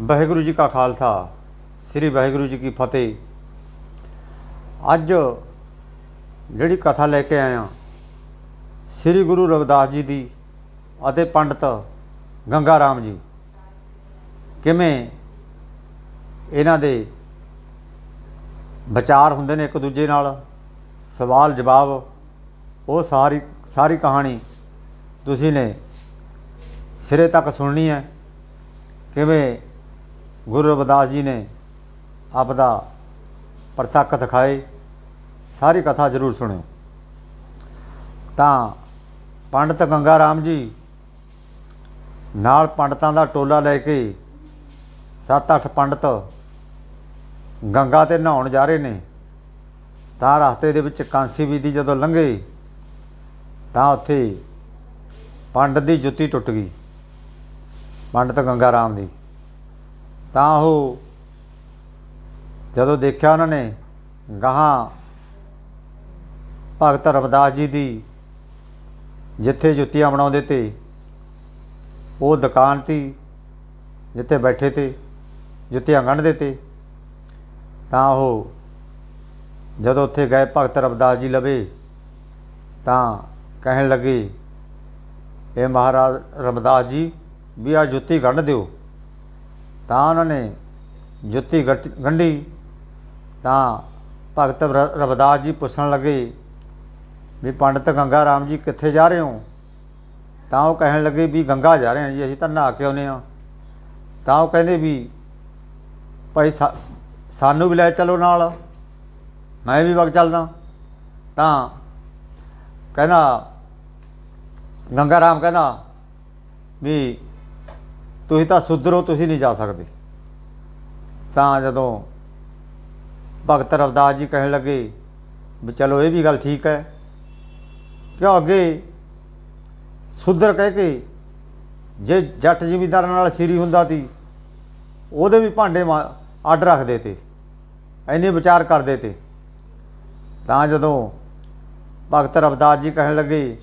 ਵਾਹਿਗੁਰੂ ਜੀ ਕਾ ਖਾਲਸਾ, ਸ੍ਰੀ ਵਾਹਿਗੁਰੂ ਜੀ ਕੀ ਫਤਿਹ। ਅੱਜ ਜਿਹੜੀ ਕਥਾ ਲੈ ਕੇ ਆਇਆ ਸ੍ਰੀ ਗੁਰੂ ਰਵਿਦਾਸ ਜੀ ਦੀ ਅਤੇ ਪੰਡਤ ਗੰਗਾ ਰਾਮ ਜੀ। ਕਿਵੇਂ ਇਹਨਾਂ ਦੇ ਵਿਚਾਰ ਹੁੰਦੇ ਨੇ ਇੱਕ ਦੂਜੇ ਨਾਲ? ਸਵਾਲ, ਜਵਾਬ, ਉਹ ਸਾਰੀ ਸਾਰੀ ਕਹਾਣੀ ਤੁਸੀਂ ਨੇ ਸਿਰੇ ਤੱਕ ਸੁਣਨੀ ਹੈ। ਕਿਵੇਂ ਗੁਰੂ ਰਵਿਦਾਸ ਜੀ ਨੇ ਆਪਦਾ ਪ੍ਰਤੱਖ ਦਿਖਾਏ। ਸਾਰੀ ਕਥਾ ਜ਼ਰੂਰ ਸੁਣਿਓ। ਤਾਂ ਪੰਡਤ ਗੰਗਾ ਰਾਮ ਜੀ ਨਾਲ ਪੰਡਤਾਂ ਦਾ ਟੋਲਾ ਲੈ ਕੇ 7-8 ਪੰਡਤ ਗੰਗਾ ਤੇ ਨਹਾਉਣ ਜਾ ਰਹੇ ਨੇ। ਤਾਂ ਰਸਤੇ ਦੇ ਵਿੱਚ ਕਾਂਸੀ ਵੀਦੀ ਜਦੋਂ ਲੰਘੇ, ਤਾਂ ਉੱਥੇ ਪੰਡਤ ਦੀ ਜੁੱਤੀ ਟੁੱਟ ਗਈ। ਪੰਡਤ ਗੰਗਾ ਰਾਮ ਦੀ ਤਾਂ ਉਹ ਜਦੋਂ ਦੇਖਿਆ ਉਹਨਾਂ ਨੇ ਗਾਹਾਂ ਭਗਤ ਰਵਿਦਾਸ ਜੀ ਦੀ ਜਿੱਥੇ ਜੁੱਤੀਆਂ ਬਣਾਉਂਦੇ ਤੇ, ਉਹ ਦੁਕਾਨ ਤੀ, ਜਿੱਥੇ ਬੈਠੇ ਤੇ, ਜੁੱਤੀਆਂ ਗੰਢਦੇ ਤੇ, ਤਾਂ ਉਹ ਜਦੋਂ ਉੱਥੇ ਗਏ ਭਗਤ ਰਵਿਦਾਸ ਜੀ ਲਵੇ, ਤਾਂ ਕਹਿਣ ਲੱਗੇ, ਇਹ ਮਹਾਰਾਜ ਰਵਿਦਾਸ ਜੀ, ਵੀ ਆ ਜੁੱਤੀ ਗੰਢ ਦਿਓ। ਤਾਂ ਉਹਨਾਂ ਨੇ ਜੁੱਤੀ ਗੱਟ- ਗੰਢੀ, ਤਾਂ ਭਗਤ ਰ- ਰਵਿਦਾਸ ਜੀ ਪੁੱਛਣ ਲੱਗੇ ਵੀ ਪੰਡਤ ਗੰਗਾ ਰਾਮ ਜੀ ਕਿੱਥੇ ਜਾ ਰਹੇ ਹੋ? ਤਾਂ ਉਹ ਕਹਿਣ ਲੱਗੇ ਵੀ ਗੰਗਾ ਜਾ ਰਹੇ ਹਾਂ ਜੀ, ਅਸੀਂ ਤਾਂ ਨਹਾ ਕੇ ਆਉਨੇ ਆ ਤਾਂ ਉਹ ਕਹਿੰਦੇ ਵੀ ਭਾਈ ਸਾ- ਸਾਨੂੰ ਵੀ ਲੈ ਚਲੋ ਨਾਲ, ਮੈਂ ਵੀ ਵਗ ਚੱਲਦਾ। ਤਾਂ ਕਹਿੰਦਾ, ਗੰਗਾ ਰਾਮ ਕਹਿੰਦਾ ਵੀ ਤੁਸੀਂ ਤਾਂ ਸੁਧਰੋ, ਤੁਸੀਂ ਨਹੀਂ ਜਾ ਸਕਦੇ। ਤਾਂ ਜਦੋਂ ਭਗਤ ਰਵਿਦਾਸ ਜੀ ਕਹਿਣ ਲੱਗੇ ਵੀ ਚਲੋ ਇਹ ਵੀ ਗੱਲ ਠੀਕ ਹੈ, ਕਿਉਂ ਅੱਗੇ ਸੁਧਰ ਕਹਿ ਕੇ ਜੇ ਜੱਟ ਜ਼ਿਮੀਂਦਾਰਾਂ ਨਾਲ ਸੀਰੀ ਹੁੰਦਾ ਸੀ, ਉਹਦੇ ਵੀ ਭਾਂਡੇ ਮਾ- ਅੱਡ ਰੱਖਦੇ ਤੇ ਐਨੇ ਵਿਚਾਰ ਕਰਦੇ ਤੇ ਤਾਂ ਜਦੋਂ ਭਗਤ ਰਵਿਦਾਸ ਜੀ ਕਹਿਣ ਲੱਗੇ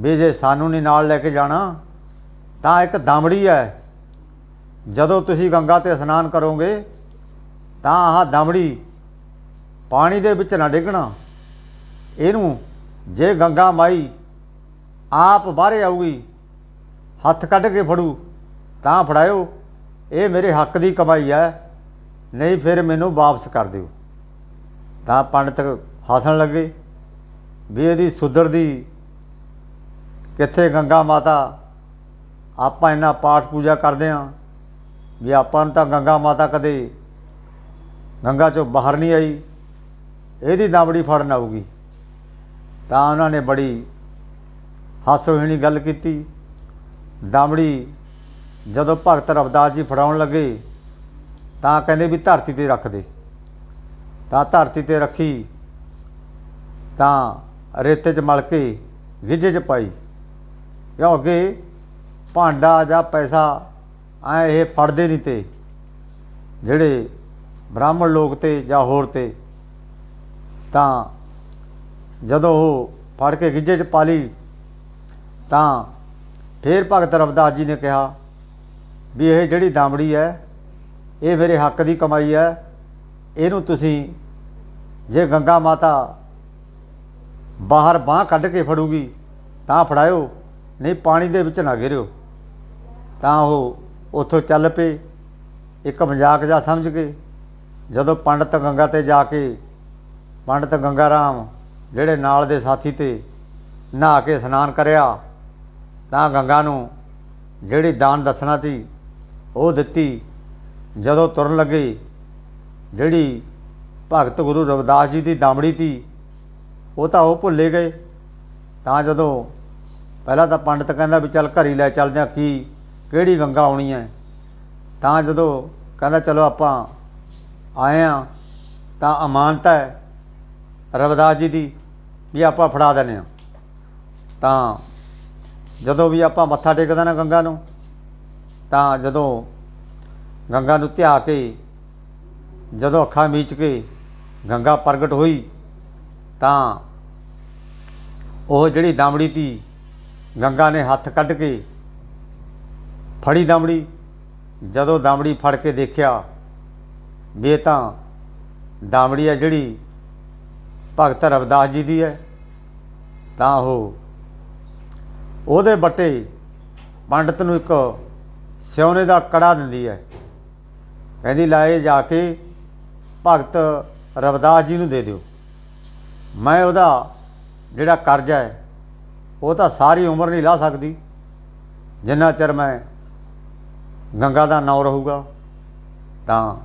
ਵੀ ਜੇ ਸਾਨੂੰ ਨਹੀਂ ਨਾਲ ਲੈ ਕੇ ਜਾਣਾ ਤਾਂ ਇੱਕ ਦਮੜੀ ਹੈ। ਜਦੋਂ ਤੁਸੀਂ ਗੰਗਾ ਤੇ ਇਸ਼ਨਾਨ ਕਰੋਗੇ, ਤਾਂ ਆਹ ਦਮੜੀ ਪਾਣੀ ਦੇ ਵਿੱਚ ਨਾ ਡਿੱਗਣਾ। ਇਹਨੂੰ ਜੇ ਗੰਗਾ ਮਾਈ ਆਪ ਬਾਹਰੇ ਆਊਗੀ, ਹੱਥ ਕੱਢ ਕੇ ਫੜੂ, ਤਾਂ ਫੜਾਇਓ। ਇਹ ਮੇਰੇ ਹੱਕ ਦੀ ਕਮਾਈ ਹੈ। ਨਹੀਂ ਫਿਰ ਮੈਨੂੰ ਵਾਪਸ ਕਰ ਦਿਓ। ਤਾਂ ਪੰਡਤ ਹੱਸਣ ਲੱਗੇ ਵੀ ਇਹਦੀ ਸੁਧਰ ਦੀ ਕਿੱਥੇ ਗੰਗਾ ਮਾਤਾ ਆਪਾਂ ਇਹਨਾਂ ਪਾਠ ਪੂਜਾ ਕਰਦੇ ਹਾਂ, ਵੀ ਆਪਾਂ ਨੂੰ ਤਾਂ ਗੰਗਾ ਮਾਤਾ ਕਦੇ ਗੰਗਾ ਚੋਂ ਬਾਹਰ ਨਹੀਂ ਆਈ, ਇਹਦੀ ਦਾਵੜੀ ਫੜਨ ਆਊਗੀ। ਤਾਂ ਉਹਨਾਂ ਨੇ ਬੜੀ ਹਾਸੋਹੀਣੀ ਗੱਲ ਕੀਤੀ। ਦਾਮੜੀ ਜਦੋਂ ਭਗਤ ਰਵਦਾਸ ਜੀ ਫੜਾਉਣ ਲੱਗੇ, ਤਾਂ ਕਹਿੰਦੇ ਵੀ ਧਰਤੀ ਤੇ ਰੱਖ ਦੇ। ਤਾਂ ਧਰਤੀ ਤੇ ਰੱਖੀ, ਤਾਂ ਰੇਤੇ 'ਚ ਮਲ ਕੇ ਗਿੱਜੇ 'ਚ ਪਾਈ। ਕਿਉਂ ਅੱਗੇ ਭਾਂਡਾ ਜਾਂ ਪੈਸਾ ਐ ਇਹ ਫੜਦੇ ਨਹੀਂ ਤੇ, ਜਿਹੜੇ ਬ੍ਰਾਹਮਣ ਲੋਕ ਤੇ ਜਾਂ ਹੋਰ ਤੇ, ਤਾਂ ਜਦੋਂ ਉਹ ਫੜ ਕੇ ਗਿੱਜੇ 'ਚ ਪਾ ਲਈ, ਤਾਂ ਫੇਰ ਭਗਤ ਰਵਿਦਾਸ ਜੀ ਨੇ ਕਿਹਾ ਵੀ ਇਹ ਜਿਹੜੀ ਦਾਮੜੀ ਹੈ, ਇਹ ਮੇਰੇ ਹੱਕ ਦੀ ਕਮਾਈ ਹੈ, ਇਹਨੂੰ ਤੁਸੀਂ ਜੇ ਗੰਗਾ ਮਾਤਾ ਬਾਹਰ ਬਾਹ ਕੱਢ ਕੇ ਫੜੂਗੀ, ਤਾਂ ਫੜਾਇਓ, ਨਹੀਂ ਪਾਣੀ ਦੇ ਵਿੱਚ ਨਾ ਗਿਰਿਓ। ਤਾਂ ਉਹ ਉੱਥੋਂ ਚੱਲ ਪਏ। ਇੱਕ ਮਜ਼ਾਕ ਜਾ ਸਮਝ ਕੇ ਜਦੋਂ ਪੰਡਤ ਗੰਗਾ ਤੇ ਜਾ ਕੇ, ਪੰਡਤ ਗੰਗਾ ਰਾਮ ਜਿਹੜੇ ਨਾਲ ਦੇ ਸਾਥੀ ਤੇ ਨਹਾ ਕੇ ਇਸ਼ਨਾਨ ਕਰਿਆ, ਤਾਂ ਗੰਗਾ ਨੂੰ ਜਿਹੜੀ ਦਾਨ ਦੱਸਣਾ ਸੀ, ਉਹ ਦਿੱਤੀ। ਜਦੋਂ ਤੁਰਨ ਲੱਗੇ, ਜਿਹੜੀ ਭਗਤ ਗੁਰੂ ਰਵਿਦਾਸ ਜੀ ਦੀ ਦਾਮੜੀ ਸੀ, ਉਹ ਤਾਂ ਉਹ ਭੁੱਲੇ ਗਏ। ਤਾਂ ਜਦੋਂ ਪਹਿਲਾਂ ਤਾਂ ਪੰਡਤ ਕਹਿੰਦਾ ਵੀ ਚੱਲ ਘਰੀ ਲੈ ਚੱਲਦੇ ਹਾਂ, ਕੀ ਕਿਹੜੀ ਗੰਗਾ ਆਉਣੀ ਹੈ ਤਾਂ ਜਦੋਂ ਕਹਿੰਦਾ, ਚਲੋ ਆਪਾਂ ਆਏ ਆ, ਤਾਂ ਅਮਾਨਤਾ ਹੈ ਰਵਿਦਾਸ ਜੀ ਦੀ ਵੀ ਆਪਾਂ ਫੜਾ ਦਿੰਦੇ ਹਾਂ ਤਾਂ ਜਦੋਂ ਵੀ ਆਪਾਂ ਮੱਥਾ ਟੇਕਦੇ ਨਾ ਗੰਗਾ ਨੂੰ, ਤਾਂ ਜਦੋਂ ਗੰਗਾ ਨੂੰ ਧਿਆ ਕੇ, ਜਦੋਂ ਅੱਖਾਂ ਮੀਚ ਕੇ ਗੰਗਾ ਪ੍ਰਗਟ ਹੋਈ, ਤਾਂ ਉਹ ਜਿਹੜੀ ਦਾਮੜੀ ਤੀ ਗੰਗਾ ਨੇ ਹੱਥ ਕੱਢ ਕੇ ਫੜੀ ਦਾਮੜੀ। ਜਦੋਂ ਦਾਮੜੀ ਫੜ ਕੇ ਦੇਖਿਆ, ਵੀ ਇਹ ਤਾਂ ਦਾਮੜੀ ਹੈ ਜਿਹੜੀ ਭਗਤ ਰਵਿਦਾਸ ਜੀ ਦੀ ਹੈ, ਤਾਂ ਉਹ ਉਹਦੇ ਬੱਟੇ ਪੰਡਤ ਨੂੰ ਇੱਕ ਸਿਉਨੇ ਦਾ ਕੜਾ ਦਿੰਦੀ ਹੈ। ਕਹਿੰਦੀ ਲਾਏ ਜਾ ਕੇ ਭਗਤ ਰਵਿਦਾਸ ਜੀ ਨੂੰ ਦੇ ਦਿਓ। ਮੈਂ ਉਹਦਾ ਜਿਹੜਾ ਕਰਜ਼ਾ ਹੈ, ਉਹ ਤਾਂ ਸਾਰੀ ਉਮਰ ਨਹੀਂ ਲਾ ਸਕਦੀ। ਜਿੰਨਾ ਚਿਰ ਮੈਂ ਗੰਗਾ ਦਾ ਨਾਂ ਰਹੂਗਾ, ਤਾਂ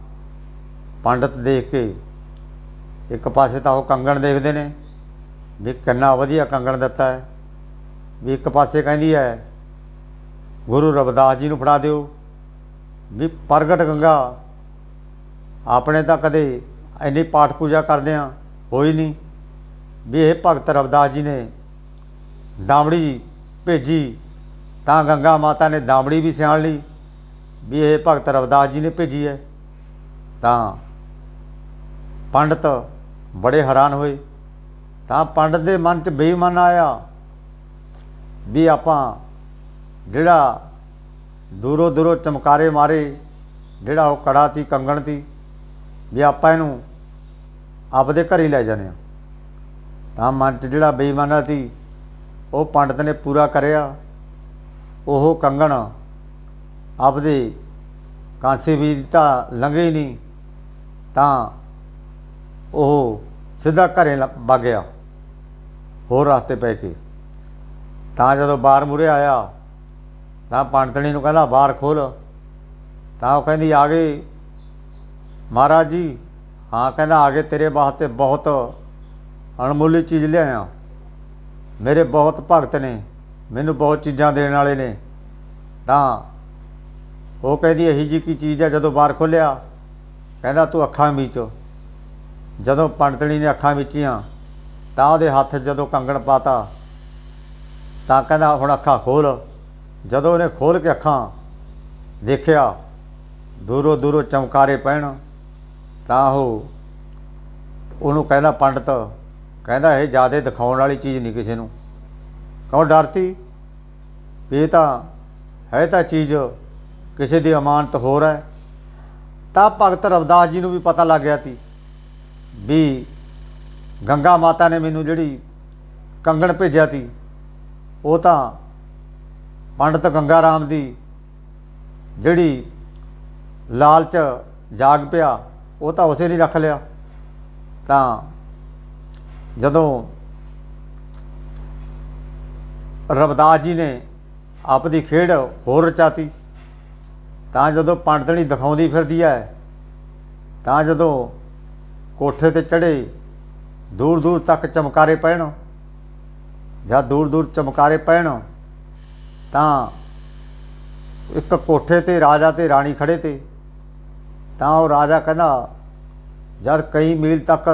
ਪੰਡਤ ਦੇਖ ਕੇ ਇੱਕ ਪਾਸੇ ਤਾਂ ਉਹ ਕੰਗਣ ਦੇਖਦੇ ਨੇ, ਵੀ ਕਿੰਨਾ ਵਧੀਆ ਕੰਗਣ ਦਿੱਤਾ ਹੈ, ਵੀ ਇੱਕ ਪਾਸੇ ਕਹਿੰਦੀ ਹੈ, ਗੁਰੂ ਰਵਿਦਾਸ ਜੀ ਨੂੰ ਫੜਾ ਦਿਓ, ਵੀ ਪ੍ਰਗਟ ਗੰਗਾ, ਆਪਣੇ ਤਾਂ ਕਦੇ ਇੰਨੀ ਪਾਠ ਪੂਜਾ ਕਰਦੇ ਆ ਹੋਈ ਨਹੀਂ, ਵੀ ਇਹ ਭਗਤ ਰਵਿਦਾਸ ਜੀ ਨੇ ਦਾਮੜੀ ਭੇਜੀ, ਤਾਂ ਗੰਗਾ ਮਾਤਾ ਨੇ ਦਾਮੜੀ ਵੀ ਸਿਆਣ ਲਈ ਵੀ ਇਹ ਭਗਤ ਰਵਿਦਾਸ ਜੀ ਨੇ ਭੇਜੀ ਹੈ, ਤਾਂ ਪੰਡਤ ਬੜੇ ਹੈਰਾਨ ਹੋਏ। ਤਾਂ ਪੰਡਤ ਦੇ ਮਨ 'ਚ ਬੇਈਮਾਨ ਆਇਆ ਵੀ ਆਪਾਂ ਜਿਹੜਾ ਦੂਰੋਂ ਦੂਰੋਂ ਚਮਕਾਰੇ ਮਾਰੇ, ਜਿਹੜਾ ਉਹ ਕੜਾ ਤੀ, ਕੰਗਣ ਤੀ, ਵੀ ਆਪਾਂ ਇਹਨੂੰ ਆਪਦੇ ਘਰ ਹੀ ਲੈ ਜਾਂਦੇ ਆ ਤਾਂ ਮਨ 'ਚ ਜਿਹੜਾ ਬੇਈਮਾਨਾ ਸੀ ਉਹ ਪੰਡਤ ਨੇ ਪੂਰਾ ਕਰਿਆ। ਉਹ ਕੰਗਣ ਆਪਦੇ ਕਾਂਸੇ ਵੀ ਤਾਂ ਲੰਘੇ ਹੀ ਨਹੀਂ, ਤਾਂ ਉਹ ਸਿੱਧਾ ਘਰੇ ਲ- ਵਗ ਗਿਆ, ਹੋਰ ਰਸਤੇ ਪੈ ਕੇ। ਤਾਂ ਜਦੋਂ ਬਾਹਰ ਮੁਰੇ ਆਇਆ, ਤਾਂ ਪੰਡਤਣੀ ਨੂੰ ਕਹਿੰਦਾ ਬਾਹਰ ਖੋਲ ਤਾਂ ਉਹ ਕਹਿੰਦੀ, ਆ ਗਏ। ਮਹਾਰਾਜ ਜੀ, ਹਾਂ, ਕਹਿੰਦਾ, ਆ ਗਏ, ਤੇਰੇ ਵਾਸਤੇ ਬਹੁਤ ਅਣਮੁੱਲੀ ਚੀਜ਼ ਲਿਆਇਆ। ਮੇਰੇ ਬਹੁਤ ਭਗਤ ਨੇ, ਮੈਨੂੰ ਬਹੁਤ ਚੀਜ਼ਾਂ ਦੇਣ ਵਾਲੇ ਨੇ। ਤਾਂ ਉਹ ਕਹਿੰਦੀ ਇਹੀ ਜੀ ਕੀ ਚੀਜ਼ ਹੈ ਜਦੋਂ ਬਾਹਰ ਖੋਲਿਆ, ਕਹਿੰਦਾ ਤੂੰ ਅੱਖਾਂ ਵਿੱਚ ਜਦੋਂ ਪੰਡਤਣੀ ਨੇ ਅੱਖਾਂ ਵਿੱਚੀਆਂ ਤਾਂ ਉਹਦੇ ਹੱਥ ਜਦੋਂ ਕੰਗਣ ਪਾਤਾ, ਤਾਂ ਕਹਿੰਦਾ ਹੁਣ ਅੱਖਾਂ ਖੋਲ। ਜਦੋਂ ਉਹਨੇ ਖੋਲ ਕੇ ਅੱਖਾਂ ਦੇਖਿਆ, ਦੂਰੋਂ ਦੂਰੋਂ ਚਮਕਾਰੇ ਪੈਣ, ਤਾਂ ਉਹ, ਉਹਨੂੰ ਕਹਿੰਦਾ ਪੰਡਤ, ਕਹਿੰਦਾ ਇਹ ਜ਼ਿਆਦਾ ਦਿਖਾਉਣ ਵਾਲੀ ਚੀਜ਼ ਨਹੀਂ ਕਿਸੇ ਨੂੰ। ਕਹੋ ਡਰਤੀ? ਵੀ ਇਹ ਤਾਂ, ਹੈ ਤਾਂ ਚੀਜ਼ ਕਿਸੇ ਦੀ ਅਮਾਨਤ ਹੋਰ ਹੈ ਤਾਂ ਭਗਤ ਰਵਿਦਾਸ ਜੀ ਨੂੰ ਵੀ ਪਤਾ ਲੱਗ ਗਿਆ ਸੀ ਵੀ ਗੰਗਾ ਮਾਤਾ ਨੇ ਮੈਨੂੰ ਜਿਹੜੀ ਕੰਗਣ ਭੇਜਿਆ ਸੀ, ਉਹ ਤਾਂ ਪੰਡਤ ਗੰਗਾ ਰਾਮ ਦੀ ਜਿਹੜੀ ਲਾਲਚ ਜਾਗ ਪਿਆ, ਉਹ ਤਾਂ ਉਸੇ ਨੇ ਰੱਖ ਲਿਆ। ਤਾਂ ਜਦੋਂ ਰਵਦਾਸ ਜੀ ਨੇ ਆਪਦੀ ਖੇਡ ਹੋਰ ਰਚਾਤੀ ਤਾਂ ਜਦੋਂ ਪੰਡਤਣੀ ਦਿਖਾਉਂਦੀ ਫਿਰਦੀ ਹੈ ਤਾਂ ਜਦੋਂ ਕੋਠੇ ਤੇ ਚੜੇ ਦੂਰ ਦੂਰ ਤੱਕ ਚਮਕਾਰੇ ਪੈਣ ਜਦ ਦੂਰ ਦੂਰ ਚਮਕਾਰੇ ਪੈਣ, ਤਾਂ ਇੱਕ ਕੋਠੇ ਤੇ ਰਾਜਾ ਤੇ ਰਾਣੀ ਖੜੇ ਤੇ, ਤਾਂ ਉਹ ਰਾਜਾ ਕਹਿੰਦਾ, ਜਦ ਕਈ ਮੀਲ ਤੱਕ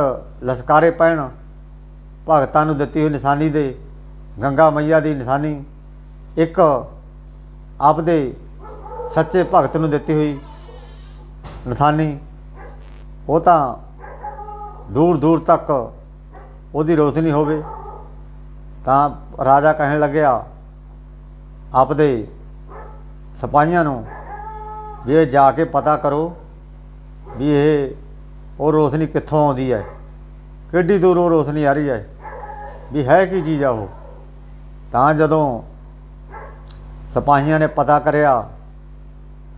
ਲਸਕਾਰੇ ਪੈਣ, ਭਗਤਾਂ ਨੂੰ ਦਿੱਤੀ ਹੋਈ ਨਿਸ਼ਾਨੀ ਦੇ, ਗੰਗਾ ਮਈਆ ਦੀ ਨਿਸ਼ਾਨੀ, ਇੱਕ ਆਪਦੇ ਸੱਚੇ ਭਗਤ ਨੂੰ ਦਿੱਤੀ ਹੋਈ ਨਿਸ਼ਾਨੀ, ਉਹ ਤਾਂ ਦੂਰ ਦੂਰ ਤੱਕ ਉਹਦੀ ਰੋਸ਼ਨੀ ਹੋਵੇ ਤਾਂ ਰਾਜਾ ਕਹਿਣ ਲੱਗਿਆ, ਆਪਦੇ ਸਿਪਾਹੀਆਂ ਨੂੰ ਵੀ ਇਹ ਜਾ ਕੇ ਪਤਾ ਕਰੋ ਵੀ ਇਹ, ਉਹ ਰੋਸ਼ਨੀ ਕਿੱਥੋਂ ਆਉਂਦੀ ਹੈ, ਕਿੱਡੀ ਦੂਰੋਂ ਰੋਸ਼ਨੀ ਆ ਰਹੀ ਹੈ, ਵੀ ਹੈ ਕੀ ਚੀਜ਼ ਆ ਉਹ? ਤਾਂ ਜਦੋਂ ਸਿਪਾਹੀਆਂ ਨੇ ਪਤਾ ਕਰਿਆ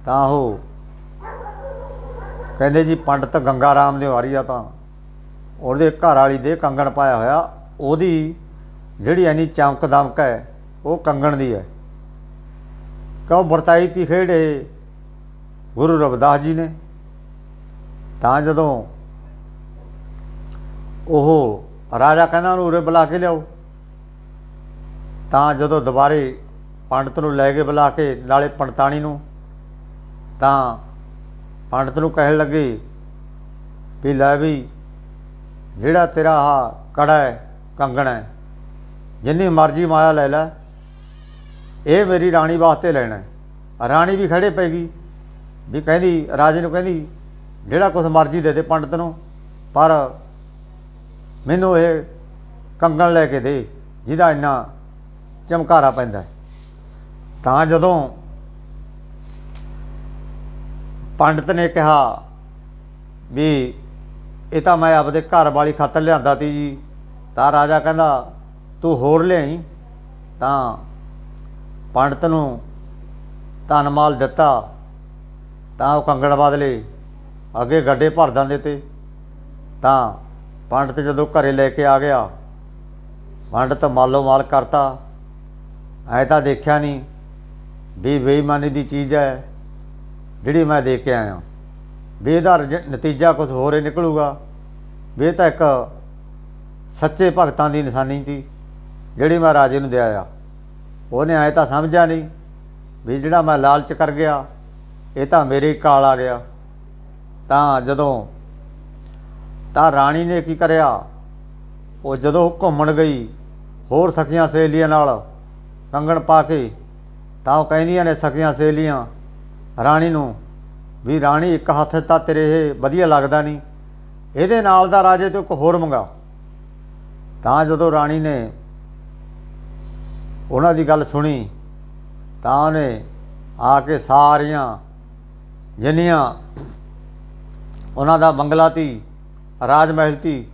ਤਾਂ ਉਹ ਕਹਿੰਦੇ ਜੀ ਪੰਡਤ ਗੰਗਾ ਰਾਮ ਦੇ ਵਾਰੀ ਆ ਤਾਂ ਉਹਦੇ ਘਰ ਵਾਲੀ ਦੇ ਕੰਗਣ ਪਾਇਆ ਹੋਇਆ, ਉਹਦੀ ਜਿਹੜੀ ਐਨੀ ਚਮਕ ਦਮਕ ਹੈ, ਉਹ ਕੰਗਣ ਦੀ ਹੈ। ਕਹੋ ਵਰਤਾਈ ਤੀ ਖੇਡ ਇਹ? ਗੁਰੂ ਰਵਿਦਾਸ ਜੀ ਨੇ। ਤਾਂ ਜਦੋਂ ਉਹ ਰਾਜਾ ਕਹਿੰਦਾ ਉਹਨੂੰ ਉਰੇ ਬੁਲਾ ਕੇ ਲਿਆਓ। ਤਾਂ ਜਦੋਂ ਦੁਬਾਰੇ ਪੰਡਤ ਨੂੰ ਲੈ ਕੇ ਬੁਲਾ ਕੇ, ਨਾਲੇ ਪੰਡਤਾਣੀ ਨੂੰ ਤਾਂ ਪੰਡਤ ਨੂੰ ਕਹਿਣ ਲੱਗੇ ਵੀ ਲੈ ਵੀ ਜਿਹੜਾ ਤੇਰਾ ਆ ਕੜਾ ਹੈ, ਕੰਗਣ ਹੈ, ਜਿੰਨੀ ਮਰਜ਼ੀ ਮਾਇਆ ਲੈ ਲੈ, ਇਹ ਮੇਰੀ ਰਾਣੀ ਵਾਸਤੇ ਲੈਣਾ ਰਾਣੀ ਵੀ ਖੜੇ ਪੈ ਗਈ ਵੀ ਕਹਿੰਦੀ, ਰਾਜੇ ਨੂੰ ਕਹਿੰਦੀ, ਜਿਹੜਾ ਕੁਝ ਮਰਜ਼ੀ ਦੇ ਦੇ ਪੰਡਤ ਨੂੰ, ਪਰ ਮੈਨੂੰ ਇਹ ਕੰਗਣ ਲੈ ਕੇ ਦੇ, ਜਿਹਦਾ ਇੰਨਾ ਚਮਕਾਰਾ ਪੈਂਦਾ ਤਾਂ ਜਦੋਂ ਪੰਡਤ ਨੇ ਕਿਹਾ ਵੀ ਇਹ ਤਾਂ ਮੈਂ ਆਪਦੇ ਘਰ ਵਾਲੀ ਖਾਤਰ ਲਿਆਂਦਾ ਤੀ ਜੀ। ਤਾਂ ਰਾਜਾ ਕਹਿੰਦਾ, ਤੂੰ ਹੋਰ ਲਿਆਈ? ਤਾਂ ਪੰਡਤ ਨੂੰ ਧਨ ਮਾਲ ਦਿੱਤਾ। ਤਾਂ ਉਹ ਕੰਗਣ ਬਾਦਲੇ ਅੱਗੇ ਗੱਡੇ ਭਰ ਦਿੰਦੇ ਤੇ ਤਾਂ ਪੰਡਤ ਜਦੋਂ ਘਰੇ ਲੈ ਕੇ ਆ ਗਿਆ, ਪੰਡਤ ਮਾਲੋ ਮਾਲ ਕਰਤਾ। ਐ ਤਾਂ ਦੇਖਿਆ ਨਹੀਂ ਵੀ ਬੇਈਮਾਨੀ ਦੀ ਚੀਜ਼ ਹੈ। ਜਿਹੜੀ ਮੈਂ ਦੇ ਕੇ ਆਇਆ। ਵੀ ਇਹਦਾ ਰਜ- ਨਤੀਜਾ ਕੁਝ ਹੋਰ ਹੀ ਨਿਕਲੂਗਾ। ਵੀ ਇਹ ਤਾਂ ਇੱਕ ਸੱਚੇ ਭਗਤਾਂ ਦੀ ਨਿਸ਼ਾਨੀ ਸੀ, ਜਿਹੜੀ ਮੈਂ ਰਾਜੇ ਨੂੰ ਦੇ ਆਇਆ ਉਹਨੇ ਐ ਤਾਂ ਸਮਝਿਆ ਨਹੀਂ ਵੀ ਜਿਹੜਾ ਮੈਂ ਲਾਲਚ ਕਰ ਗਿਆ, ਇਹ ਤਾਂ ਮੇਰੇ ਕਾਲ ਆ ਗਿਆ। ਤਾਂ ਜਦੋਂ ਤਾਂ ਰਾਣੀ ਨੇ ਕੀ ਕਰਿਆ? ਉਹ ਜਦੋਂ ਘੁੰਮਣ ਗਈ, ਹੋਰ ਸਖੀਆਂ ਸਹੇਲੀਆਂ ਨਾਲ ਕੰਗਣ ਪਾ ਕੇ, ਤਾਂ ਉਹ ਕਹਿੰਦੀਆਂ ਨੇ, ਸਖੀਆਂ ਸਹੇਲੀਆਂ ਰਾਣੀ ਨੂੰ, ਵੀ ਰਾਣੀ ਇੱਕ ਹੱਥ ਤਾਂ ਤੇਰੇ ਇਹ ਵਧੀਆ ਲੱਗਦਾ ਨਹੀਂ, ਇਹਦੇ ਨਾਲ ਦਾ ਰਾਜੇ ਤੋਂ ਇੱਕ ਹੋਰ ਮੰਗਾ। ਤਾਂ ਜਦੋਂ ਰਾਣੀ ਨੇ ਉਹਨਾਂ ਦੀ ਗੱਲ ਸੁਣੀ, ਤਾਂ ਉਹਨੇ ਆ ਕੇ ਸਾਰੀਆਂ ਜਿੰਨੀਆਂ ਉਹਨਾਂ ਦਾ ਬੰਗਲਾ ਤੀ ਰਾਜ ਮਹਿਲ ਤੀ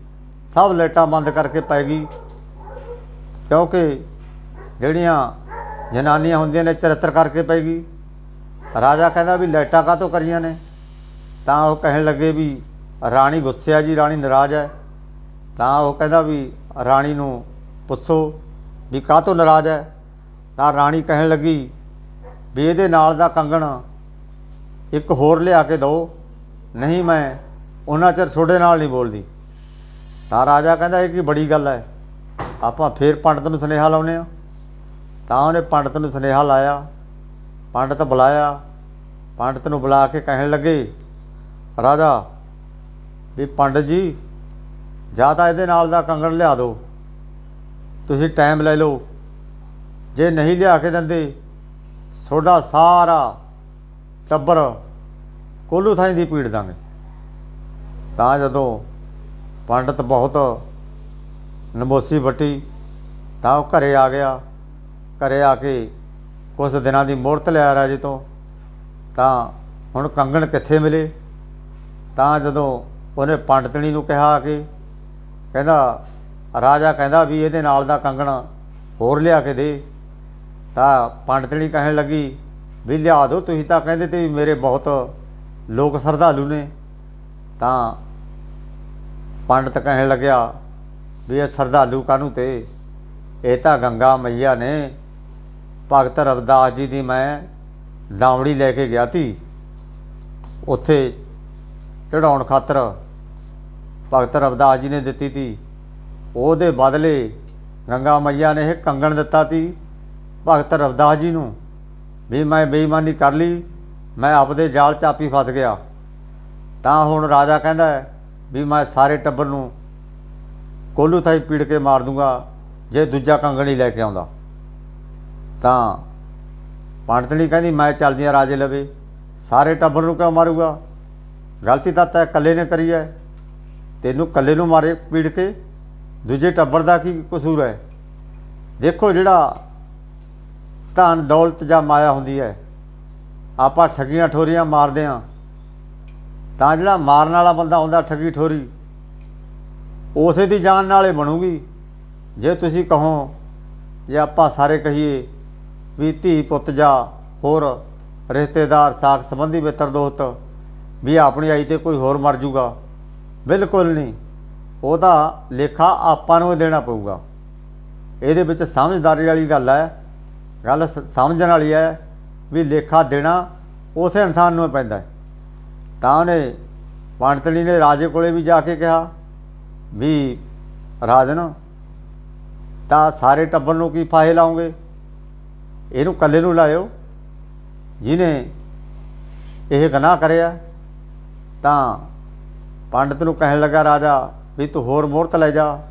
ਸਭ ਲਾਈਟਾਂ ਬੰਦ ਕਰਕੇ ਪੈ ਗਈ। ਕਿਉਂਕਿ ਜਿਹੜੀਆਂ ਜਨਾਨੀਆਂ ਹੁੰਦੀਆਂ ਨੇ ਚਰਿੱਤਰ ਕਰਕੇ ਪੈ ਗਈ। ਰਾਜਾ ਕਹਿੰਦਾ ਵੀ ਲਾਈਟਾਂ ਕਾਹਤੋਂ ਕਰੀਆਂ ਨੇ? ਤਾਂ ਉਹ ਕਹਿਣ ਲੱਗੇ ਵੀ ਰਾਣੀ ਗੁੱਸੇ ਆ ਜੀ, ਰਾਣੀ ਨਾਰਾਜ਼ ਹੈ ਤਾਂ ਉਹ ਕਹਿੰਦਾ ਵੀ ਰਾਣੀ ਨੂੰ ਪੁੱਛੋ ਵੀ ਕਾਹਤੋਂ ਨਾਰਾਜ਼ ਹੈ ਤਾਂ ਰਾਣੀ ਕਹਿਣ ਲੱਗੀ ਵੀ ਇਹਦੇ ਨਾਲ ਦਾ ਕੰਗਣ ਇੱਕ ਹੋਰ ਲਿਆ ਕੇ ਦਿਓ, ਨਹੀਂ ਮੈਂ ਉਹਨਾਂ ਚਿਰ ਤੁਹਾਡੇ ਨਾਲ ਨਹੀਂ ਬੋਲਦੀ। ਤਾਂ ਰਾਜਾ ਕਹਿੰਦਾ ਇਹ ਕੀ ਬੜੀ ਗੱਲ ਹੈ ਆਪਾਂ ਫੇਰ ਪੰਡਤ ਨੂੰ ਸੁਨੇਹਾ ਲਾਉਨੇ ਆ। ਤਾਂ ਉਹਨੇ ਪੰਡਤ ਨੂੰ ਸੁਨੇਹਾ ਲਾਇਆ। ਪੰਡਤ ਬੁਲਾਇਆ। ਪੰਡਤ ਨੂੰ ਬੁਲਾ ਕੇ ਕਹਿਣ ਲੱਗੇ, ਰਾਜਾ, ਵੀ ਪੰਡਤ ਜੀ, ਜਾਂ ਤਾਂ ਇਹਦੇ ਨਾਲ ਦਾ ਕੰਗਣ ਲਿਆ ਦਿਓ। ਤੁਸੀਂ ਟਾਈਮ ਲੈ ਲਓ। ਜੇ ਨਹੀਂ ਲਿਆ ਕੇ ਦਿੰਦੇ, ਤੁਹਾਡਾ ਸਾਰਾ ਟੱਬਰ ਕੋਲੂ ਥਾਈ ਦੀ ਪੀੜ ਦਾਂਗੇ। ਤਾਂ ਜਦੋਂ ਪੰਡਤ ਬਹੁਤ ਨਮੋਸੀ ਵੱਟੀ, ਤਾਂ ਉਹ ਘਰੇ ਆ ਗਿਆ। ਘਰੇ ਆ ਕੇ ਕੁਝ ਦਿਨਾਂ ਦੀ ਮੂਰਤ ਲਿਆ ਰਾਜੇ ਤੋਂ, ਤਾਂ ਹੁਣ ਕੰਗਣ ਕਿੱਥੇ ਮਿਲੇ? ਤਾਂ ਜਦੋਂ ਉਹਨੇ ਪੰਡਤਣੀ ਨੂੰ ਕਿਹਾ ਕਿ ਕਹਿੰਦਾ, ਰਾਜਾ ਕਹਿੰਦਾ ਵੀ ਇਹਦੇ ਨਾਲ ਦਾ ਕੰਗਣ ਹੋਰ ਲਿਆ ਕੇ ਦੇ। ਤਾਂ ਪੰਡਤਣੀ ਕਹਿਣ ਲੱਗੀ, ਵੀ ਲਿਆ ਦਿਓ, ਤੁਸੀਂ ਤਾਂ ਕਹਿੰਦੇ ਤੇ ਵੀ ਮੇਰੇ ਬਹੁਤ ਲੋਕ ਸਰਧਾਲੂ ਨੇ। ਤਾਂ ਪੰਡਤ ਕਹਿਣ ਲੱਗਿਆ, ਵੀ ਇਹ ਸਰਧਾਲੂ ਕਾਹਨੂੰ ਤੇ? ਇਹ ਤਾਂ ਗੰਗਾ ਮਈਆ ਨੇ ਭਗਤ ਰਵਿਦਾਸ ਜੀ ਦੀ ਮੈਂ ਦਾਵੜੀ ਲੈ ਕੇ ਗਿਆ ਤੀ ਉੱਥੇ ਚੜਾਉਣ ਖਾਤਰ ਭਗਤ ਰਵਿਦਾਸ ਜੀ ਨੇ ਦਿੱਤੀ ਤੀ ਉਹਦੇ ਬਦਲੇ ਗੰਗਾ ਮਈਆ ਨੇ ਇਹ ਕੰਗਣ ਦਿੱਤਾ ਤੀ ਭਗਤ ਰਵਿਦਾਸ ਜੀ ਨੂੰ ਵੀ ਮੈਂ ਬੇਈਮਾਨੀ ਕਰ ਲਈ, ਮੈਂ ਆਪਦੇ ਜਾਲ ਚਾਪੀ ਫਸ ਗਿਆ। ਤਾਂ ਹੁਣ ਰਾਜਾ ਕਹਿੰਦਾ ਵੀ ਮੈਂ ਸਾਰੇ ਟੱਬਰ ਨੂੰ ਕੋਲੂ ਥਾਈ ਪੀੜ ਕੇ ਮਾਰ ਦੂੰਗਾ, ਜੇ ਦੂਜਾ ਕੰਗਣ ਹੀ ਲੈ ਕੇ ਆਉਂਦਾ। ਤਾਂ ਪੰਡਤਣੀ ਕਹਿੰਦੀ ਮੈਂ ਚੱਲਦੀ ਆ ਰਾਜੇ ਲਵੇ। ਸਾਰੇ ਟੱਬਰ ਨੂੰ ਕਿਉਂ ਮਾਰੂਗਾ? ਗਲਤੀ ਤਾਂ ਤੈਂ ਇਕੱਲੇ ਨੇ ਕਰੀ ਹੈ। ਤੈਨੂੰ ਇਕੱਲੇ ਨੂੰ ਮਾਰੇ ਪੀੜ ਕੇ? ਦੂਜੇ ਟੱਬਰ ਦਾ ਕੀ ਕਸੂਰ ਹੈ? ਦੇਖੋ ਜਿਹੜਾ ਧਨ, ਦੌਲਤ ਜਾਂ ਮਾਇਆ ਹੁੰਦੀ ਹੈ, ਆਪਾਂ ਠੱਗੀਆਂ ਠੋਰੀਆਂ ਮਾਰਦੇ ਆ ਤਾਂ ਜਿਹੜਾ ਮਾਰਨ ਵਾਲਾ ਬੰਦਾ ਹੁੰਦਾ, ਠੱਗੀ ਠੋਰੀ, ਉਸੇ ਦੀ ਜਾਨ ਨਾਲੇ ਬਣੂਗੀ। ਜੇ ਤੁਸੀਂ ਕਹੋ, ਜੇ ਆਪਾਂ ਸਾਰੇ ਕਹੀਏ ਵੀ ਧੀ ਪੁੱਤ ਜਾਂ ਹੋਰ ਰਿਸ਼ਤੇਦਾਰ ਸਾਕ ਸੰਬੰਧੀ ਮਿੱਤਰ, ਦੋਸਤ ਵੀ ਆਪਣੀ ਆਈ ਤੇ ਕੋਈ ਹੋਰ ਮਰ ਜੂਗਾ। ਬਿਲਕੁਲ ਨਹੀਂ। ਉਹਦਾ ਲੇਖਾ ਆਪਾਂ ਨੂੰ ਦੇਣਾ ਪਊਗਾ। ਇਹਦੇ ਵਿੱਚ ਸਮਝਦਾਰੀ ਵਾਲੀ ਗੱਲ ਹੈ। ਗੱਲ ਸ- ਸਮਝਣ ਵਾਲੀ ਹੈ ਵੀ ਲੇਖਾ ਦੇਣਾ ਉਸੇ ਇਨਸਾਨ ਨੂੰ ਪੈਂਦਾ ਤਾਂ ਉਹਨੇ ਪੰਡਤਣੀ ਨੇ ਰਾਜੇ ਕੋਲੇ ਵੀ ਜਾ ਕੇ ਕਿਹਾ ਵੀ ਰਾਜਨ, ਤਾਂ ਸਾਰੇ ਟੱਬਰ ਨੂੰ ਕੀ ਫਾਹੇ ਲਾਉਂਗੇ? ਇਹਨੂੰ ਕੱਲੇ ਨੂੰ ਲਾਇਓ, ਜਿਹਨੇ ਇਹ ਗੁਨਾਹ ਕਰਿਆ, ਤਾਂ ਪੰਡਤ ਨੂੰ ਕਹਿਣ ਲੱਗਾ, ਰਾਜਾ, ਵੀ ਤੂੰ ਹੋਰ ਮੂਰਤ ਲੈ ਜਾ।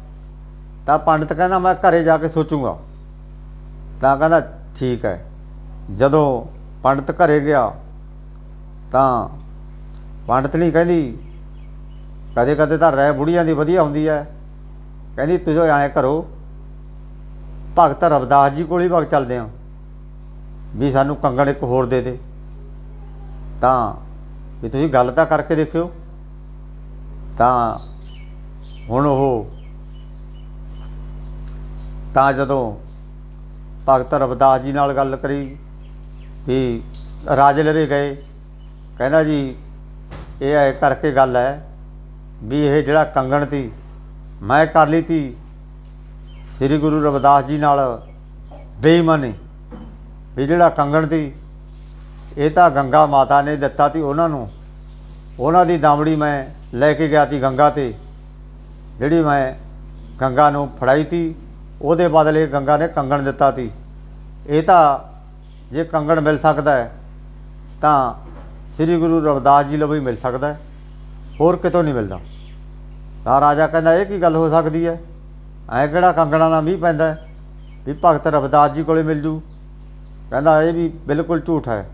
ਤਾਂ ਪੰਡਤ ਕਹਿੰਦਾ, ਮੈਂ ਘਰੇ ਜਾ ਕੇ ਸੋਚੂਗਾ। ਤਾਂ ਕਹਿੰਦਾ, ਠੀਕ ਹੈ। ਜਦੋਂ ਪੰਡਤ ਘਰੇ ਗਿਆ, ਤਾਂ ਪੰਡਤ ਨਹੀਂ ਕਹਿੰਦੀ ਕਦੇ ਕਦੇ ਤਾਂ ਰਹਿ ਬੁੜੀਆਂ ਦੀ ਵਧੀਆ ਹੁੰਦੀ ਹੈ। ਕਹਿੰਦੀ, ਤੁਸੀਂ ਐਂ ਕਰੋ, ਭਗਤ ਰਵਿਦਾਸ ਜੀ ਕੋਲ ਹੀ ਵਗ ਚੱਲਦੇ ਹਾਂ। ਵੀ ਸਾਨੂੰ ਕੰਗਣ ਇੱਕ ਹੋਰ ਦੇ ਦੇ। ਤਾਂ ਵੀ ਤੁਸੀਂ ਗੱਲ ਤਾਂ ਕਰਕੇ ਦੇਖਿਓ। ਤਾਂ ਹੁਣ ਉਹ ਤਾਂ ਜਦੋਂ ਭਗਤ ਰਵਿਦਾਸ ਜੀ ਨਾਲ ਗੱਲ ਕਰੀ ਵੀ ਰਾਜੇ ਲਵੇ ਗਏ, ਕਹਿੰਦਾ ਜੀ, ਇਹ ਐ ਕਰਕੇ ਗੱਲ ਹੈ ਵੀ ਇਹ ਜਿਹੜਾ ਕੰਗਣ ਤੀ, ਮੈਂ ਕਰ ਲਈ ਤੀ। ਸ੍ਰੀ ਗੁਰੂ ਰਵਿਦਾਸ ਜੀ ਨਾਲ ਬੇਈਮਾਨੀ। ਇਹ ਜਿਹੜਾ ਕੰਗਣ ਤੀ ਇਹ ਤਾਂ ਗੰਗਾ ਮਾਤਾ ਨੇ ਦਿੱਤਾ ਸੀ ਉਹਨਾਂ ਨੂੰ। ਉਹਨਾਂ ਦੀ ਦਾਮੜੀ ਮੈਂ ਲੈ ਕੇ ਗਿਆ ਤੀ ਗੰਗਾ ਤੇ। ਜਿਹੜੀ ਮੈਂ ਗੰਗਾ ਨੂੰ ਫੜਾਈ ਤੀ, ਉਹਦੇ ਬਦਲੇ ਗੰਗਾ ਨੇ ਕੰਗਣ ਦਿੱਤਾ ਤੀ। ਇਹ ਤਾਂ ਜੇ ਕੰਗਣ ਮਿਲ ਸਕਦਾ ਹੈ, ਤਾਂ ਸ੍ਰੀ ਗੁਰੂ ਰਵਿਦਾਸ ਜੀ ਲਈ ਵੀ ਮਿਲ ਸਕਦਾ ਹੋਰ ਕਿਤੋਂ ਨਹੀਂ ਮਿਲਦਾ। ਤਾਂ ਰਾਜਾ ਕਹਿੰਦਾ, ਇਹ ਕੀ ਗੱਲ ਹੋ ਸਕਦੀ ਹੈ? ਐ ਕਿਹੜਾ ਕੰਗਣਾ ਦਾ ਮੀਂਹ ਪੈਂਦਾ ਵੀ ਭਗਤ ਰਵਿਦਾਸ ਜੀ ਕੋਲੇ ਮਿਲ ਜੂ। ਕਹਿੰਦਾ ਇਹ ਵੀ ਬਿਲਕੁਲ ਝੂਠ ਹੈ।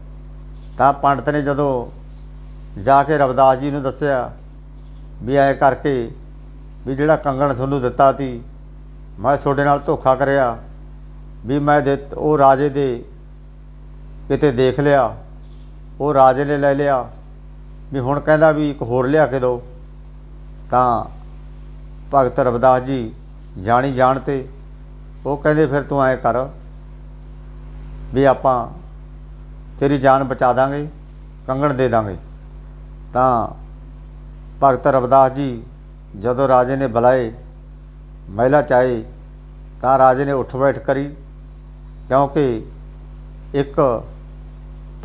ਤਾਂ ਪੰਡਤ ਨੇ ਜਦੋਂ ਜਾ ਕੇ ਰਵਿਦਾਸ ਜੀ ਨੂੰ ਦੱਸਿਆ ਵੀ ਐ ਕਰਕੇ ਵੀ ਜਿਹੜਾ ਕੰਗਣ ਤੁਹਾਨੂੰ ਦਿੱਤਾ ਸੀ, ਮੈਂ ਤੁਹਾਡੇ ਨਾਲ ਧੋਖਾ ਕਰਿਆ, ਵੀ ਮੈਂ ਦੇ ਉਹ ਰਾਜੇ ਦੇ ਕਿਤੇ ਦੇਖ ਲਿਆ, ਉਹ ਰਾਜੇ ਨੇ ਲੈ ਲਿਆ, ਵੀ ਹੁਣ ਕਹਿੰਦਾ ਵੀ ਇੱਕ ਹੋਰ ਲਿਆ ਕੇ ਦਿਓ ਤਾਂ ਭਗਤ ਰਵਿਦਾਸ ਜੀ ਜਾਣੀ ਜਾਣ ਤੇ ਉਹ ਕਹਿੰਦੇ ਫਿਰ ਤੂੰ ਐ ਕਰ ਵੀ ਆਪਾਂ ਤੇਰੀ ਜਾਨ ਬਚਾ ਦਾਂਗੇ, ਕੰਗਣ ਦੇ ਦਾਂਗੇ। ਤਾਂ ਭਗਤ ਰਵਦਾਸ ਜੀ ਜਦੋਂ ਰਾਜੇ ਨੇ ਬੁਲਾਏ, ਮਹਿਲਾ ਚਾਹੇ, ਤਾਂ ਰਾਜੇ ਨੇ ਉੱਠ ਬੈਠ ਕਰੀ, ਕਿਉਂਕਿ ਇੱਕ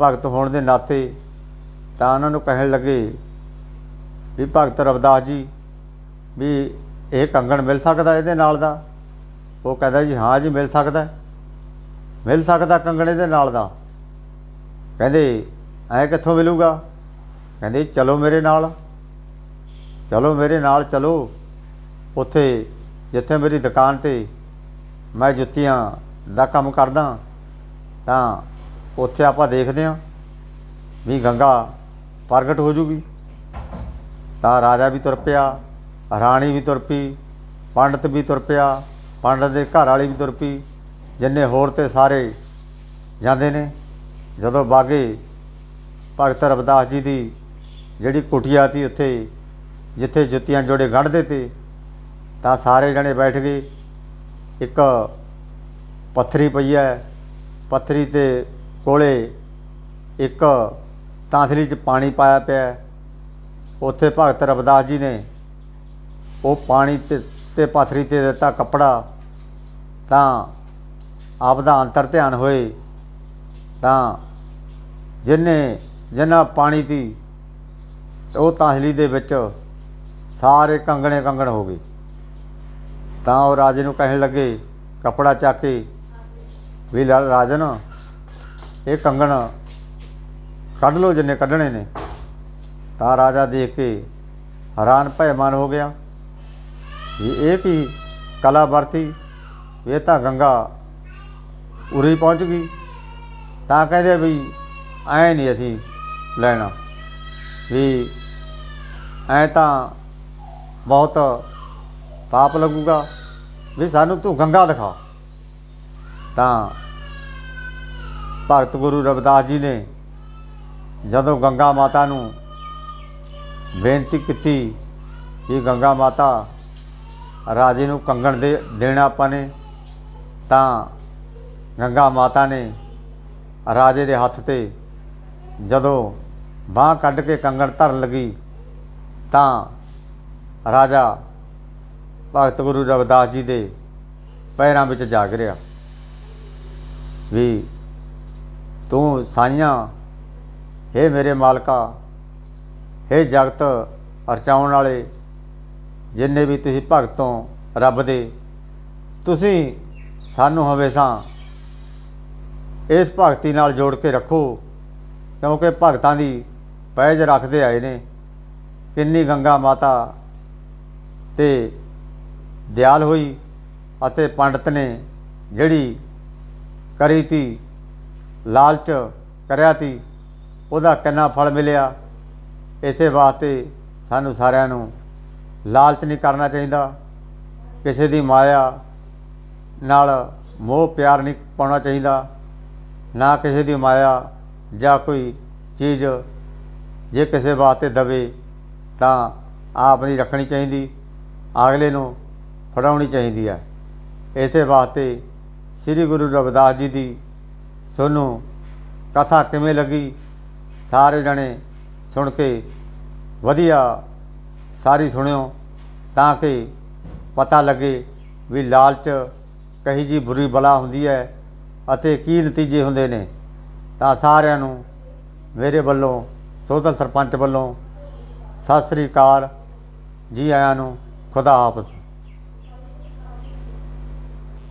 ਭਗਤ ਹੋਣ ਦੇ ਨਾਤੇ ਤਾਂ ਉਹਨਾਂ ਨੂੰ ਕਹਿਣ ਲੱਗੇ ਵੀ ਭਗਤ ਰਵਦਾਸ ਜੀ, ਵੀ ਇਹ ਕੰਗਣ ਮਿਲ ਸਕਦਾ ਇਹਦੇ ਨਾਲ ਦਾ? ਉਹ ਕਹਿੰਦਾ ਜੀ, ਹਾਂ ਜੀ, ਮਿਲ ਸਕਦਾ। ਮਿਲ ਸਕਦਾ ਕੰਗਣੇ ਦੇ ਨਾਲ ਦਾ। ਕਹਿੰਦੇ, ਐ ਕਿੱਥੋਂ ਮਿਲੂਗਾ? ਕਹਿੰਦੇ, ਚਲੋ ਮੇਰੇ ਨਾਲ। ਚਲੋ ਮੇਰੇ ਨਾਲ ਚਲੋ। ਉੱਥੇ, ਜਿੱਥੇ ਮੇਰੀ ਦੁਕਾਨ ਤੇ ਮੈਂ ਜੁੱਤੀਆਂ ਦਾ ਕੰਮ ਕਰਦਾ, ਤਾਂ ਉੱਥੇ ਆਪਾਂ ਦੇਖਦੇ ਹਾਂ ਵੀ ਗੰਗਾ ਪ੍ਰਗਟ ਹੋ ਜੂਗੀ। ਤਾਂ ਰਾਜਾ ਵੀ ਤੁਰ ਪਿਆ, ਰਾਣੀ ਵੀ ਤੁਰ ਪਈ, ਪੰਡਤ ਵੀ ਤੁਰ ਪਿਆ, ਪੰਡਤ ਦੇ ਘਰ ਵਾਲੀ ਵੀ ਤੁਰ ਪਈ। ਜਿੰਨੇ ਹੋਰ ਤੇ ਸਾਰੇ ਜਾਂਦੇ ਨੇ, ਜਦੋਂ ਬਾਗੇ ਭਗਤ ਰਵਿਦਾਸ ਜੀ ਦੀ ਜਿਹੜੀ ਕੁਟੀਆ ਸੀ ਉੱਥੇ, ਜਿੱਥੇ ਜੁੱਤੀਆਂ ਜੋੜੇ ਗੰਢਦੇ ਤੇ, ਤਾਂ ਸਾਰੇ ਜਣੇ ਬੈਠ ਗਏ। ਇੱਕ ਪੱਥਰੀ ਪਈ ਹੈ, ਪੱਥਰੀ ਤੇ ਕੋਲੇ ਇੱਕ ਤਾਂਥਲੀ 'ਚ ਪਾਣੀ ਪਾਇਆ ਪਿਆ ਉੱਥੇ ਭਗਤ ਰਵਿਦਾਸ ਜੀ ਨੇ ਉਹ ਪਾਣੀ ਤੇ ਤੇ ਪੱਥਰੀ ਤੇ ਦਿੱਤਾ ਕੱਪੜਾ, ਤਾਂ ਆਪਦਾ ਅੰਤਰ ਧਿਆਨ ਹੋਏ, ਤਾਂ ਜਿੰਨੇ ਜਿੰਨਾ ਪਾਣੀ ਦੀ ਉਹ ਤਾਂਹਲੀ ਦੇ ਵਿੱਚ ਸਾਰੇ ਕੰਗਣੇ ਕੰਗਣ ਹੋ ਗਏ। ਤਾਂ ਉਹ ਰਾਜੇ ਨੂੰ ਕਹਿਣ ਲੱਗੇ, ਕਪੜਾ ਚੱਕ ਕੇ ਵੀ ਲਾ ਰਾਜਨ, ਇਹ ਕੰਗਣ ਕੱਢ ਲਓ ਜਿੰਨੇ ਕੱਢਣੇ ਨੇ। ਤਾਂ ਰਾਜਾ ਦੇਖ ਕੇ ਹੈਰਾਨ ਭੈਮਾਨ ਹੋ ਗਿਆ ਵੀ ਇਹ ਕੀ ਕਲਾ ਵਰਤੀ, ਇਹ ਤਾਂ ਗੰਗਾ ਉਰੇ ਪਹੁੰਚ ਗਈ। ਤਾਂ ਕਹਿੰਦੇ ਵੀ ਐ ਨਹੀਂ ਅਸੀਂ ਲੈਣਾ। ਵੀ ਐ ਤਾਂ ਬਹੁਤ ਪਾਪ ਲੱਗੂਗਾ। ਵੀ ਸਾਨੂੰ ਤੂੰ ਗੰਗਾ ਦਿਖਾ। ਤਾਂ ਭਗਤ ਗੁਰੂ ਰਵਿਦਾਸ ਜੀ ਨੇ ਜਦੋਂ ਗੰਗਾ ਮਾਤਾ ਨੂੰ ਬੇਨਤੀ ਕੀਤੀ ਕਿ ਗੰਗਾ ਮਾਤਾ ਰਾਜੇ ਨੂੰ ਕੰਗਣ ਦੇ ਦੇਣਾ ਆਪਾਂ ਨੇ, ਤਾਂ ਗੰਗਾ ਮਾਤਾ ਨੇ ਰਾਜੇ ਦੇ ਹੱਥ ਤੇ ਜਦੋਂ ਬਾਹ ਕੱਢ ਕੇ ਕੰਗਣ ਧਰਨ ਲੱਗੀ, ਤਾਂ ਰਾਜਾ ਭਗਤ ਗੁਰੂ ਰਵਿਦਾਸ ਜੀ ਦੇ ਪੈਰਾਂ ਵਿੱਚ ਜਾ ਗਿਰਿਆ ਵੀ ਤੂੰ ਸਾਈਆਂ, ਹੇ ਮੇਰੇ ਮਾਲਕਾ, ਹੇ ਜਗਤ ਅਰਚਾਉਣ ਵਾਲੇ, ਜਿੰਨੇ ਵੀ ਤੁਸੀਂ ਭਗਤੋਂ ਰੱਬ ਦੇ, ਤੁਸੀਂ ਸਾਨੂੰ ਹਮੇਸ਼ਾ ਇਸ ਭਗਤੀ ਨਾਲ ਜੋੜ ਕੇ ਰੱਖੋ, ਕਿਉਂਕਿ ਭਗਤਾਂ ਦੀ ਪੈਜ ਰੱਖਦੇ ਆਏ ਨੇ। ਕਿੰਨੀ ਗੰਗਾ ਮਾਤਾ ਤੇ ਦਿਆਲ ਹੋਈ ਅਤੇ ਪੰਡਤ ਨੇ ਜਿਹੜੀ ਕਰੀ ਤੀ, ਲਾਲਚ ਕਰਿਆ ਤੀ, ਉਹਦਾ ਕਿੰਨਾ ਫਲ ਮਿਲਿਆ। ਇਸੇ ਵਾਸਤੇ ਸਾਨੂੰ ਸਾਰਿਆਂ ਨੂੰ ਲਾਲਚ ਨਹੀਂ ਕਰਨਾ ਚਾਹੀਦਾ। ਕਿਸੇ ਦੀ ਮਾਇਆ ਨਾਲ ਮੋਹ ਪਿਆਰ ਨਹੀਂ ਪਾਉਣਾ ਚਾਹੀਦਾ। ਨਾ ਕਿਸੇ ਦੀ ਮਾਇਆ ਜਾਂ ਕੋਈ ਚੀਜ਼ ਜੇ ਕਿਸੇ ਵਾਸਤੇ ਦਵੇ ਤਾਂ ਆਪ ਨਹੀਂ ਰੱਖਣੀ ਚਾਹੀਦੀ, ਅਗਲੇ ਨੂੰ ਫੜਾਉਣੀ ਚਾਹੀਦੀ ਹੈ। ਇਸੇ ਵਾਸਤੇ ਸ੍ਰੀ ਗੁਰੂ ਰਵਿਦਾਸ ਜੀ ਦੀ ਤੁਹਾਨੂੰ ਕਥਾ ਕਿਵੇਂ ਲੱਗੀ, ਸਾਰੇ ਜਣੇ ਸੁਣ ਕੇ ਵਧੀਆ ਸਾਰੀ ਸੁਣਿਓ ਤਾਂ ਕਿ ਪਤਾ ਲੱਗੇ ਵੀ ਲਾਲਚ ਕਹੀ ਜੀ ਬੁਰੀ ਬਲਾ ਹੁੰਦੀ ਹੈ। ਅਤੇ ਕੀ ਨਤੀਜੇ ਹੁੰਦੇ ਨੇ? ਤਾਂ ਸਾਰਿਆਂ ਨੂੰ ਮੇਰੇ ਵੱਲੋਂ ਸੋਧਲ ਸਰਪੰਚ ਵੱਲੋਂ ਸਤਿ ਸ੍ਰੀ ਅਕਾਲ। ਜੀ ਆਇਆਂ ਨੂੰ ਖੁਦਾ ਹਾਫਿਜ਼।